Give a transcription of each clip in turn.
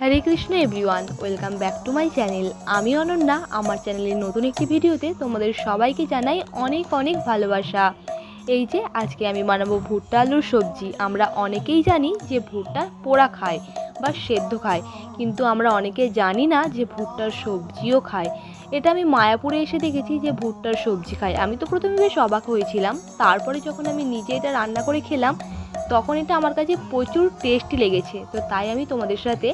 Hare Krishna everyone, welcome back to my channel. আমি অনন্যা, আমার চ্যানেলের নতুন একটি ভিডিওতে তোমাদের সবাইকে জানাই অনেক অনেক ভালোবাসা। এই যে, আজকে আমি বানাবো ভুট্টা আলুর সবজি। আমরা অনেকেই জানি যে ভুট্টা পোড়া খায় বা সেদ্ধ খায়, কিন্তু আমরা অনেকে জানি না যে ভুট্টার সবজিও খায়। এটা আমি মায়াপুরে এসে দেখেছি যে ভুট্টার সবজি খায়। আমি তো প্রথমে বেশ অবাক হয়েছিলাম। তারপরে যখন আমি নিজে এটা রান্না করে খেলাম তখন এটা আমার কাছে প্রচুর টেস্টি লেগেছে। তো তাই আমি তোমাদের সাথে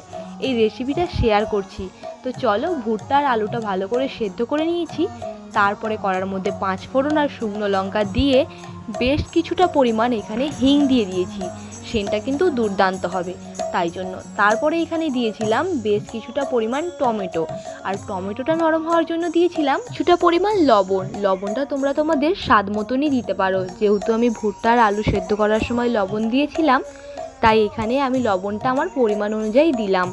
এই রেসিপিটা শেয়ার করছি। তো চলো ভুট্টা আর আলুটা ভালো করে সেদ্ধ করে নিয়েছি। তারপরে করার মধ্যে পাঁচ ফোড়ন আর শুকনো লঙ্কা দিয়ে বেশ কিছুটা পরিমাণ এখানে হিং দিয়ে দিয়েছি। সেনটা কিন্তু দুর্দান্ত হবে। তাই জন্য তারপরে এখানে দিয়েছিলাম বেশ কিছুটা পরিমাণ টমেটো। আর টমেটোটা নরম হওয়ার জন্য দিয়েছিলাম কিছুটা পরিমাণ লবণ। লবণটা তোমরা তোমাদের স্বাদ মতনই দিতে পারো। যেহেতু আমি ভুট্টার আলু সেদ্ধ করার সময় লবণ দিয়েছিলাম, তাই এখানে আমি লবণটা আমার পরিমাণ অনুযায়ী দিলাম।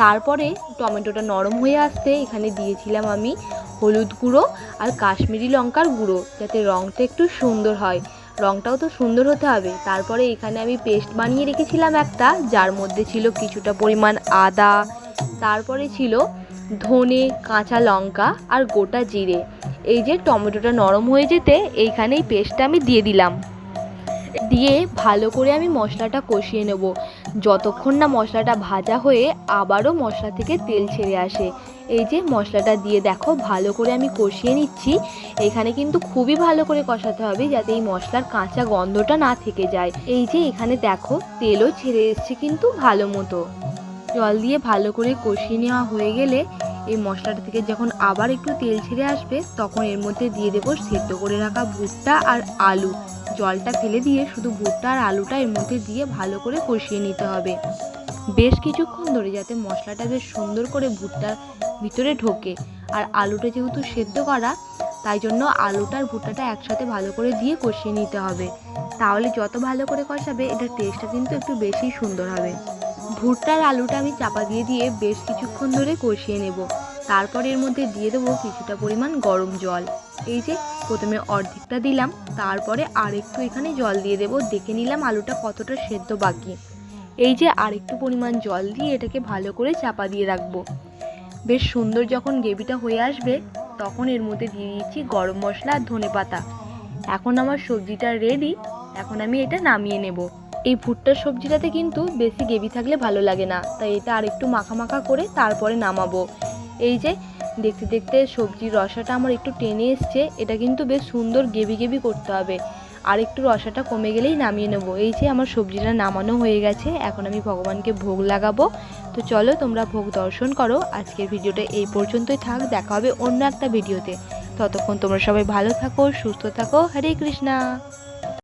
তারপরে টমেটোটা নরম হয়ে আসতে এখানে দিয়েছিলাম আমি হলুদ গুঁড়ো আর কাশ্মীরি লঙ্কার গুঁড়ো, যাতে রঙটা একটু সুন্দর হয়। রঙটাও তো সুন্দর হতে হবে। তারপরে এখানে আমি পেস্ট বানিয়ে রেখেছিলাম একটা, যার মধ্যে ছিল কিছুটা পরিমাণ আদা, তারপরে ছিল ধনে, কাঁচা লঙ্কা আর গোটা জিরে। এই যে টমেটোটা নরম হয়ে যেতে এইখানে এই পেস্টটা আমি দিয়ে দিলাম। দিয়ে ভালো করে আমি মশলাটা কষিয়ে নেব। যতক্ষণ না মশলাটা ভাজা হয়ে আবারও মশলা থেকে তেল ছেড়ে আসে। এই যে মশলাটা দিয়ে দেখো, ভালো করে আমি কষিয়ে নিচ্ছি। এখানে কিন্তু খুবই ভালো করে কষাতে হবে যাতে এই মশলার কাঁচা গন্ধটা না থেকে যায়। এই যে এখানে দেখো, তেলও ছেড়ে এসছে কিন্তু ভালো মতো। জল দিয়ে ভালো করে কষিয়ে নেওয়া হয়ে গেলে এই মশলাটা থেকে যখন আবার একটু তেল ছেড়ে আসবে, তখন এর মধ্যে দিয়ে দেবো সেদ্ধ করে রাখা ভুট্টা আর আলু। জলটা ফেলে দিয়ে শুধু ভুট্টা আর আলুটা এর মধ্যে দিয়ে ভালো করে কষিয়ে নিতে হবে। বেশ কিছুক্ষণ ধরে যাতে মশলাটা বেশ সুন্দর করে ভুট্টার ভিতরে ঢোকে। আর আলুটা যেহেতু সেদ্ধ করা, তাই জন্য আলুটার ভুট্টাটা একসাথে ভালো করে দিয়ে কষিয়ে নিতে হবে। তাহলে যত ভালো করে কষাবে, এটার টেস্টটা কিন্তু একটু বেশি সুন্দর হবে। ভুট্টার আলুটা আমি চাপা দিয়ে দিয়ে বেশ কিছুক্ষণ ধরে কষিয়ে নেব। তারপর এর মধ্যে দিয়ে দেবো কিছুটা পরিমাণ গরম জল। এই যে, প্রথমে অর্ধেকটা দিলাম, তারপরে আরেকটু এখানে জল দিয়ে দেবো। দেখে নিলাম আলুটা কতটা সেদ্ধ বাকি। এই যে, আরেকটু পরিমাণ জল দিয়ে এটাকে ভালো করে চাপা দিয়ে রাখব। বেশ সুন্দর যখন গ্রেভিটা হয়ে আসবে, তখন এর মধ্যে দিয়ে দিয়েছি গরম মশলা আর ধনে পাতা এখন আমার সবজিটা রেডি এখন আমি এটা নামিয়ে নেব। এই ভুট্টার সবজিটাতে কিন্তু বেশি গ্রেভি থাকলে ভালো লাগে না। তাই এটা আরেকটু মাখা মাখা করে তারপরে নামাবো। এই যে, দেখতে দেখতে সবজির রসাটা আমার একটু টেনে এসছে, এটা কিন্তু বেশ সুন্দর গেবি গেবি করতে হবে। আর একটু রসাটা কমে গেলেই নামিয়ে নেব। এই যে, আমার সবজিটা নামানো হয়ে গেছে, এখন আমি ভগবানকে ভোগ লাগাবো। তো চলো, তোমরা ভোগ দর্শন করো। আজকের ভিডিওটা এই পর্যন্তই থাক, দেখা হবে অন্য একটা ভিডিওতে। ততক্ষণ তোমরা সবাই ভালো থাকো, সুস্থ থাকো। হরে কৃষ্ণা।